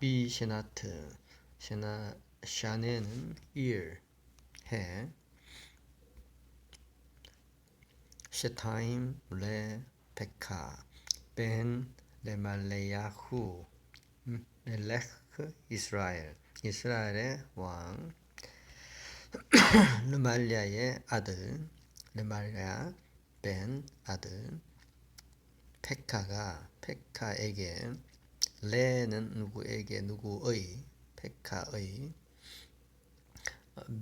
비 셰나트 셰나 샤네는 ear 해. 셰타임 레 베카 벤 레말레야후 음, 렐레크 이스라엘 이스라엘의 왕. 르말리아의 아들 르말리아 벤 아들. 페카가 페카에게 레는 누구에게 누구의 페카의.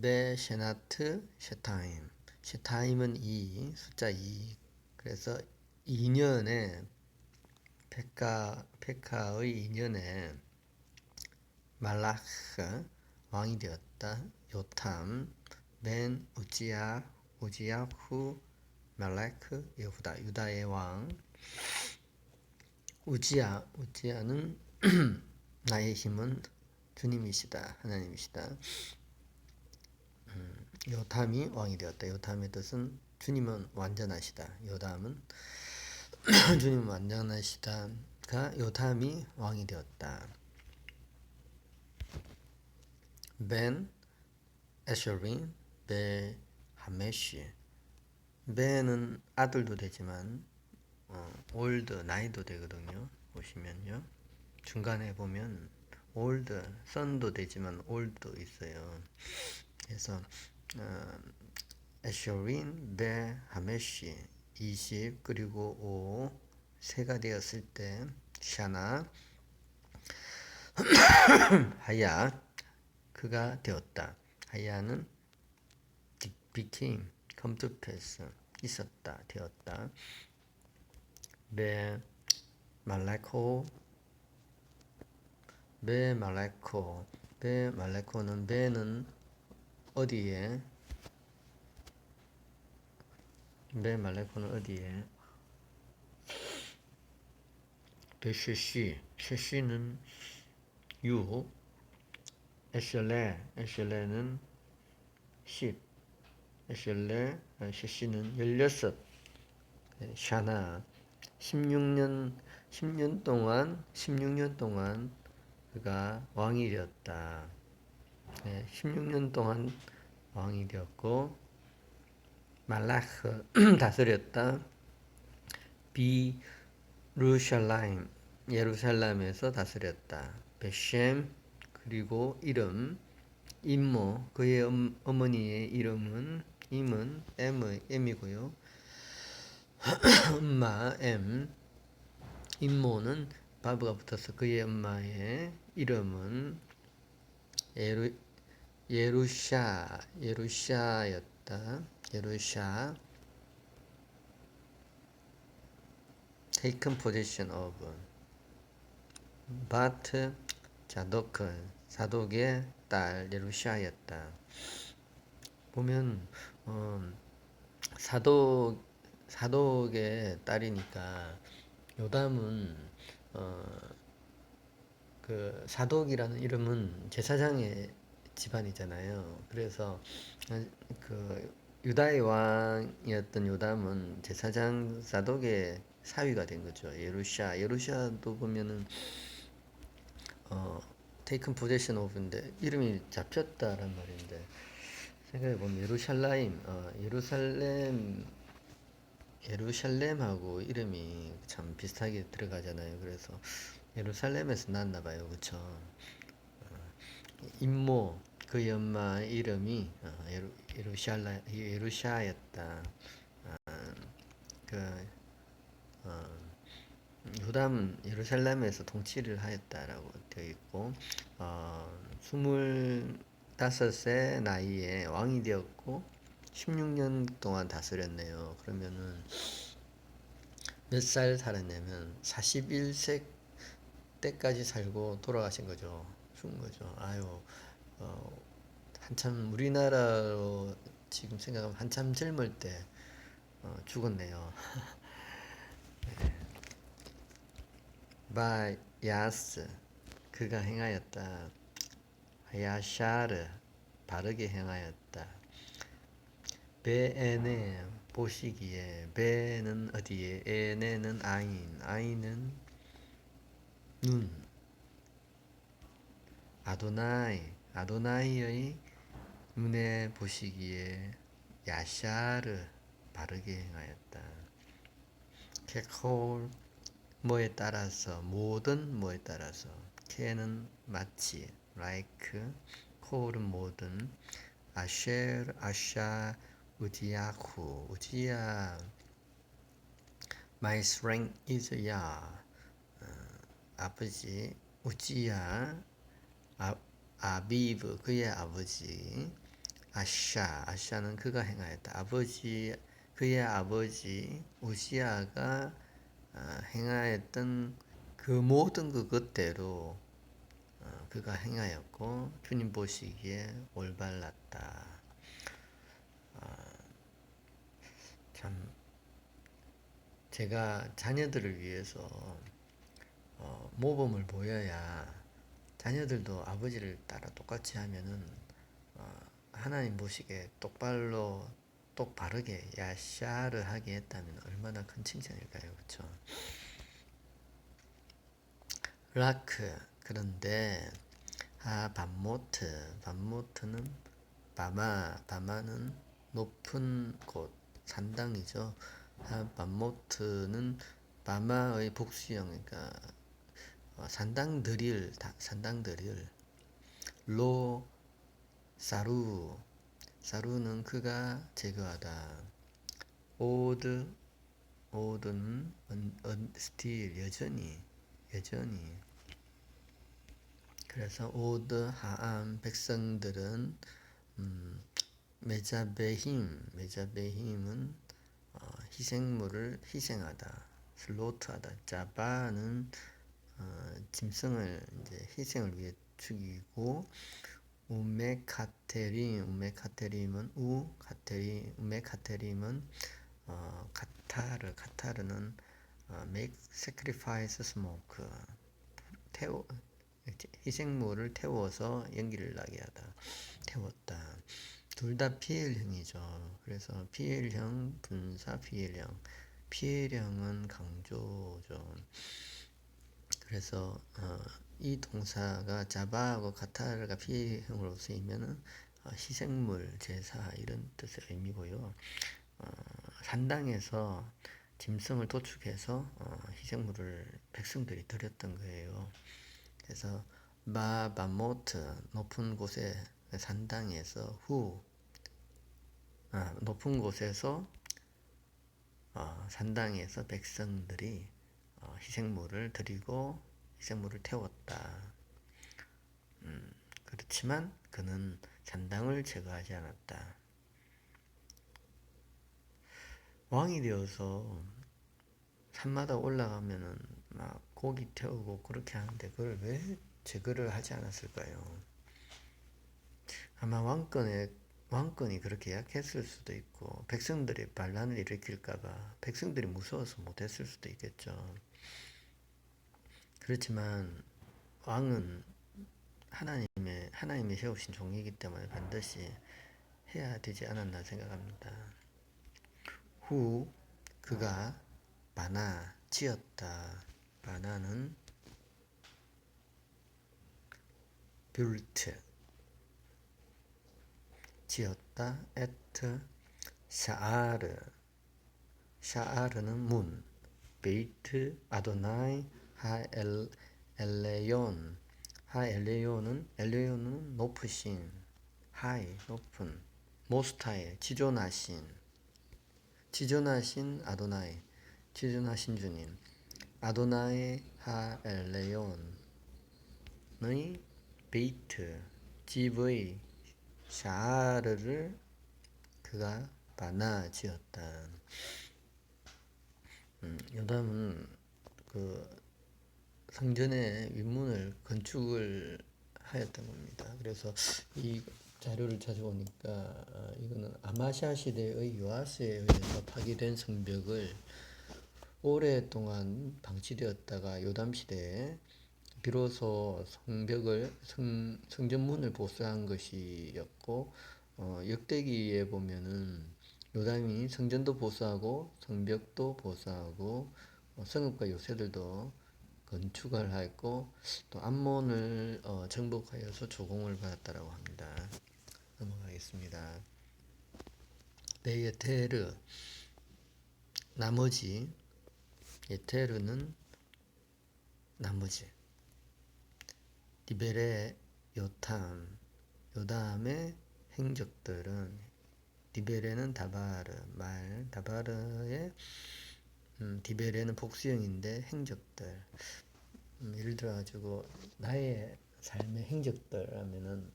베셰나트 셰타임. 셰타임은 2 숫자 2 그래서 2년에 페카 페카의 2년에 말라크 왕이 되었다. 요탐 벤 우지야 우지야 후 말라크 여후다. 유다의 왕 우지야 우지야는 나의 힘은 주님이시다 하나님이시다. 음, 요탐이 왕이 되었다. 요탐의 뜻은 주님은 완전하시다. 요담은 주님은 완전하시다가 요탐이 왕이 되었다. 벤 에셔린 베 하메시 벤은 아들도 되지만 어, 올드 나이도 되거든요. 보시면요. 중간에 보면 올드 선도 되지만 올드도 있어요. 그래서 어, 에셔린 베 하메시 20 그리고 5 세가 되었을 때 샤나 하야 그가 되었다. 하야는 became come to pass 있었다 되었다. 베 말라코. 베 말라코. 베 말라코는 베는 어디에? 베 말라코는 어디에? 베쉐시 쉐시는 유. 에셜레. 에셜레는 10 에셜레 쉐시는 16 샤나 16년 10년 동안 16년 동안 그가 왕이 되었다. 네, 16년 동안 왕이 되었고 말라크 다스렸다. 비 루샬라임 예루살렘에서 다스렸다. 베셴 그리고 이름 임모 그의 음, 어머니의 이름은 임은 M의 M이고요. 엄마 M. 임모는 바브가 붙어서 그의 엄마의 이름은 예루 예루샤 예루샤였다. 예루샤. Taken possession of. But 자도크 사독의 딸 예루샤였다. 보면 어, 사독 사독의 딸이니까 요담은 어, 그 사독이라는 이름은 제사장의 집안이잖아요. 그래서 그 유다의 왕이었던 요담은 제사장 사독의 사위가 된 거죠. 예루샤 예루샤도 보면은 어 taken possession of인데 이름이 잡혔다란 말인데 생각해 보면 예루살라임 어, 예루살렘 예루살렘하고 이름이 참 비슷하게 들어가잖아요. 그래서 예루살렘에서 났나 봐요. 그쵸? 어, 임모 그의 엄마 이름이 어, 예루, 예루샬라 예루샤였다. 어, 그 어, 요담은 예루살렘에서 통치를 하였다라고 되어 있고 어, 25세 나이에 왕이 되었고 16년 동안 다스렸네요. 그러면은 몇 살 살았냐면 41세 때까지 살고 돌아가신 거죠. 죽은 거죠. 아유, 어, 한참 우리나라로 지금 생각하면 한참 젊을 때 어, 죽었네요. 네. 바야스 그가 행하였다. 야샤르 바르게 행하였다. 베에네 보시기에 베는 어디에 에네는 아인 아인은 눈 아도나이 아도나이의 눈에 보시기에 야샤르 바르게 행하였다. 케콜 뭐에 따라서 모든 뭐에 따라서 케는 마치 like 콜은 모든 아쉐르 아샤 우지야쿠 우지야. My strength is 야 어, 아버지 우지야. 아, 아비브 그의 아버지. 아샤 아샤는 그가 행하였다. 아버지 그의 아버지 우시아가 어, 행하였던 그 모든 그것대로 어, 그가 행하였고 주님 보시기에 올바랐다. 참 제가 자녀들을 위해서 어, 모범을 보여야 자녀들도 아버지를 따라 똑같이 하면은 어, 하나님 보시기에 똑바로 똑바르게 야샤를 하게 했다면 얼마나 큰 칭찬일까요, 그렇죠? 라크 그런데 아 밤모트 밤모트는 바마 바마는 높은 곳 산당이죠. 아 밤모트는 바마의 복수형이니까 어, 산당들일 다- 산당들일. 로 사루. 사루는 그가 제거하다. 오드 오드는 언, 언, 스틸 여전히 여전히. 그래서 오드 하암 백성들은 음, 메자베힘 메자베힘은 어, 희생물을 희생하다 슬로트하다. 자바는 어, 짐승을 이제 희생을 위해 죽이고 우메카테림 우메카테림은 우 카테리 우메카테림은 어, 카타르. 카타르는 어, make sacrifice smoke. 태워 희생물을 태워서 연기를 나게 하다 태웠다 둘 다 피해령이죠. 그래서 피해령 분사 피해령 피해령은 강조죠. 그래서 어, 이 동사가 자바하고 카타르가 피해형으로 쓰이면은 어, 희생물 제사 이런 뜻의 의미고요. 어, 산당에서 짐승을 도축해서 어, 희생물을 백성들이 드렸던 거예요. 그래서 마바모트 높은 곳에 산당에서 후 아, 높은 곳에서 어, 산당에서 백성들이 어, 희생물을 드리고 희생물을 태웠다. 음, 그렇지만 그는 산당을 제거하지 않았다. 왕이 되어서 산마다 올라가면은 막 고기 태우고 그렇게 하는데 그걸 왜 제거를 하지 않았을까요? 아마 왕권에 왕권이 그렇게 약했을 수도 있고 백성들이 반란을 일으킬까봐 백성들이 무서워서 못했을 수도 있겠죠. 그렇지만 왕은 하나님의 하나님이 세우신 종이기 때문에 반드시 해야 되지 않았나 생각합니다. 후 그가 바나 지었다. 바나는 뷰트 지었다. 에트 샤아르. 샤아르는 문 베이트 아도나이 하엘 엘레온 하엘레온은 엘레온은 높으신 하이 높은 모스타의 지존하신. 지존하신 아도나이 지존하신 주님. 아도나이 하엘레온의 베이트 집의 샤르를 그가 바나 지었다. 음, 요담은 그 성전의 윗문을 건축을 하였던 겁니다. 그래서 이 자료를 찾아보니까 어, 이거는 아마샤 시대의 요아스에 의해서 파괴된 성벽을 오랫동안 방치되었다가 요담 시대에 비로소 성벽을 성, 성전문을 보수한 것이었고 어, 역대기에 보면은 요담이 성전도 보수하고 성벽도 보수하고 어, 성읍과 요새들도 건축을 했고 또 암몬을 어, 정복하여서 조공을 받았다라고 합니다. 넘어가겠습니다. 네, 예테르 나머지 예테르는 나머지 디베레 요탐 요담의 행적들은 디베레는 다바르 말 다바르의 음, 디베레는 복수형인데 행적들. 음, 예를 들어 가지고 나의 삶의 행적들 하면은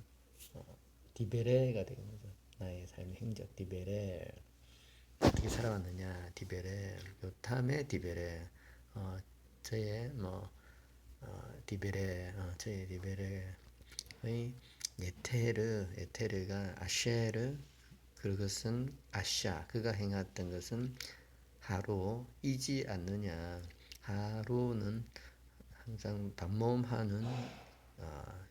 어, 디베레가 되는 거죠. 나의 삶의 행적 디베레 어떻게 살아왔느냐 디베레 요탐의 디베레 어, 저의 뭐 어, 디베레 어, 저의 디베레의 예테르 예테르가 아쉐르 그것은 아샤 그가 행했던 것은 하루 이지 않느냐. 하루는 항상 반모음하는 어,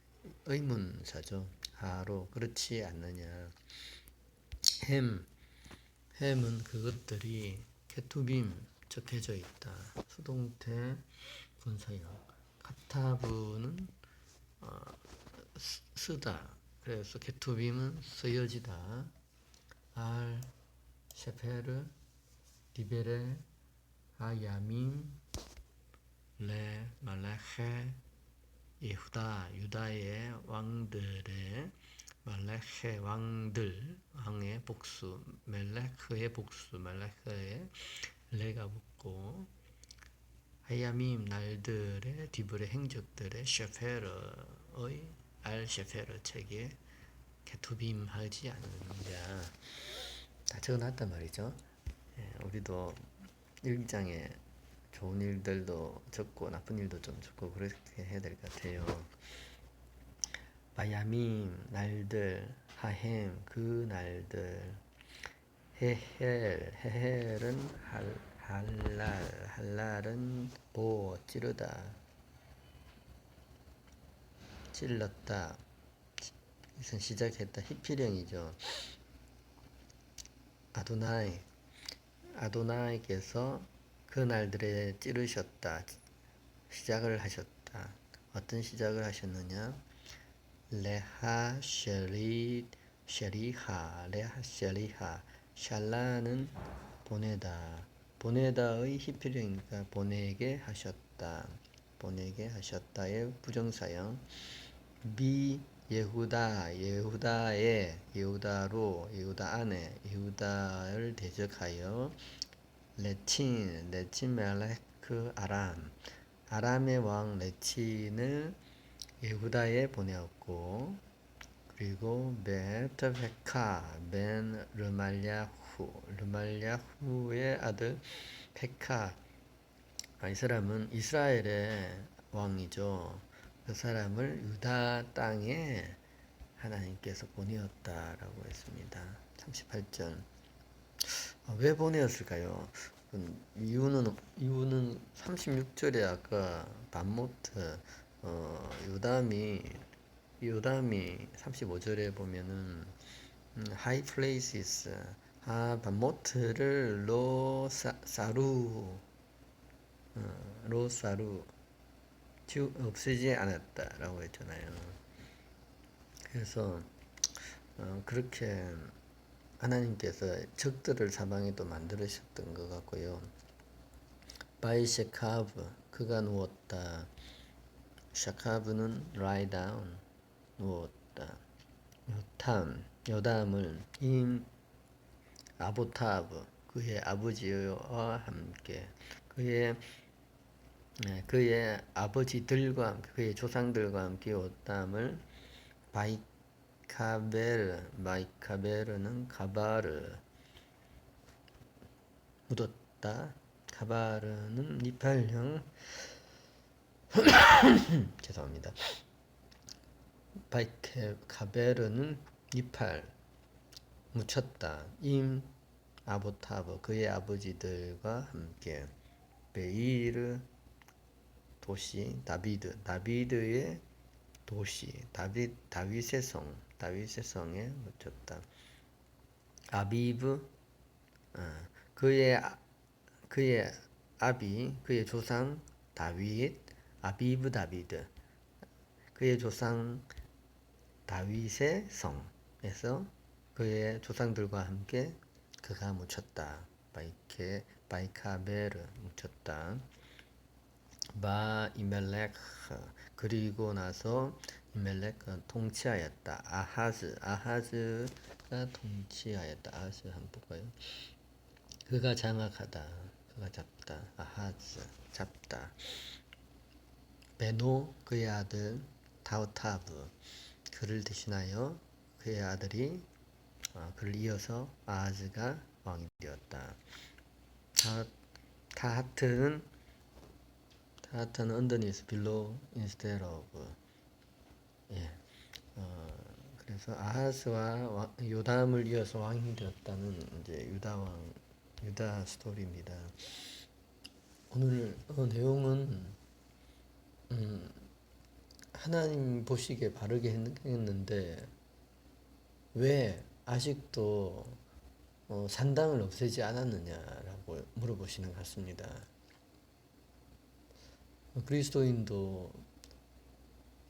의문사죠. 하루 그렇지 않느냐. 햄 햄은 그것들이 케투빔 접해져 있다. 수동태 분사형 카타브는 어, 쓰- 쓰다. 그래서 케투빔은 쓰여지다. 알 셰페르 디베레 아야밈 레 말레헤 예후다 유다의 왕들의 말레헤 왕들 왕의 복수 멜레크의 복수 멜레크의 레가 붙고 하야밈 날들의 디브의 행적들의 셰페르의 알 셰페르 책에 케투빔 하지 않느냐 다 적어놨단 말이죠. 예, 우리도 일장에 좋은 일들도 적고 나쁜 일도 좀 적고 그렇게 해야 될 것 같아요. 바야밈 날들 하햄 그 날들 헤헬 헤헬은 할, 할랄 할랄은 보 찌르다. 찔렀다. 이선 시작했다. 히피령이죠. 아도나이 아도나이께서 그 날들에 찌르셨다. 시작을 하셨다. 어떤 시작을 하셨느냐? 레하 쉐리 쉐리하 레하 쉐리하. 샬라는 보내다 보내다의 히피령이니까 보내게 하셨다. 보내게 하셨다의 부정사형 비 예후다 예후다의 예후다로 예후다 안에 예후다를 대적하여 레친 레친 멜레크 아람. 아람의 왕 레친을 예후다에 보내었고 그리고 베트페카 벤 르말야 후 르말야후의 아들 페카 아, 이 사람은 이스라엘의 왕이죠. 그 사람을 유다 땅에 하나님께서 보내었다라고 했습니다. 38절. 아, 왜 보내었을까요? 음, 이유는 이유는 36절에 아까 반모트 어, 요담이 요담이 35절에 보면은 음, high places 아 반모트를 로사루 어, 로사루 지 없애지 않았다라고 했잖아요. 그래서 어, 그렇게 하나님께서 적들을 사방에 또 만들으셨던 것 같고요. 바이 셰카브 그가 누웠다. 샤카브는 lie down 누웠다. 요탐 요담을 임 아보타브 그의 아버지와 함께 그의 네, 그의 아버지들과 함께 그의 조상들과 함께 요담을 바이카베르 바이카베르는 가바르 묻었다. 가바르는 니팔형 죄송합니다. 카베르는 니팔 묻혔다. 임 아보타브 그의 아버지들과 함께. 베이르 도시 다비드. 다비드의 도시. 다윗 다윗의 성. 다윗의 성에 묻혔다. 아비브 어, 그의 아- 그의 아비 그의 조상 다윗 아비브 다비드. 그의 조상 다윗의 성에서 그의 조상들과 함께 그가 묻혔다. 바이케 바이카베르 묻혔다. 바 이멜렉 그리고 나서 이멜렉은 통치하였다. 아하즈 아하즈가 통치하였다. 아하즈 한번 볼까요? 그가 장악하다. 그가 잡다. 아하즈 잡다. 베노 그의 아들 다우타브 그를 대신하여 그의 아들이 어, 그를 이어서 아하즈가 왕이 되었다. 타, 타하트는 타하트는 underneath, below, instead of 예. 어, 그래서 아하스와 와- 요담을 이어서 왕이 되었다는 이제 유다 왕 유다 스토리입니다. 오늘 어, 내용은 음, 하나님 보시기에 바르게 했- 했는데 왜 아직도 어, 산당을 없애지 않았느냐라고 물어보시는 것 같습니다. 어, 그리스도인도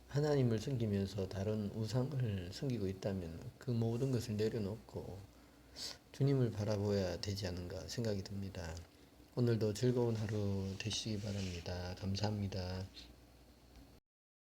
하나님을 섬기면서 다른 우상을 섬기고 있다면 그 모든 것을 내려놓고 주님을 바라보아야 되지 않은가 생각이 듭니다. 오늘도 즐거운 하루 되시기 바랍니다. 감사합니다.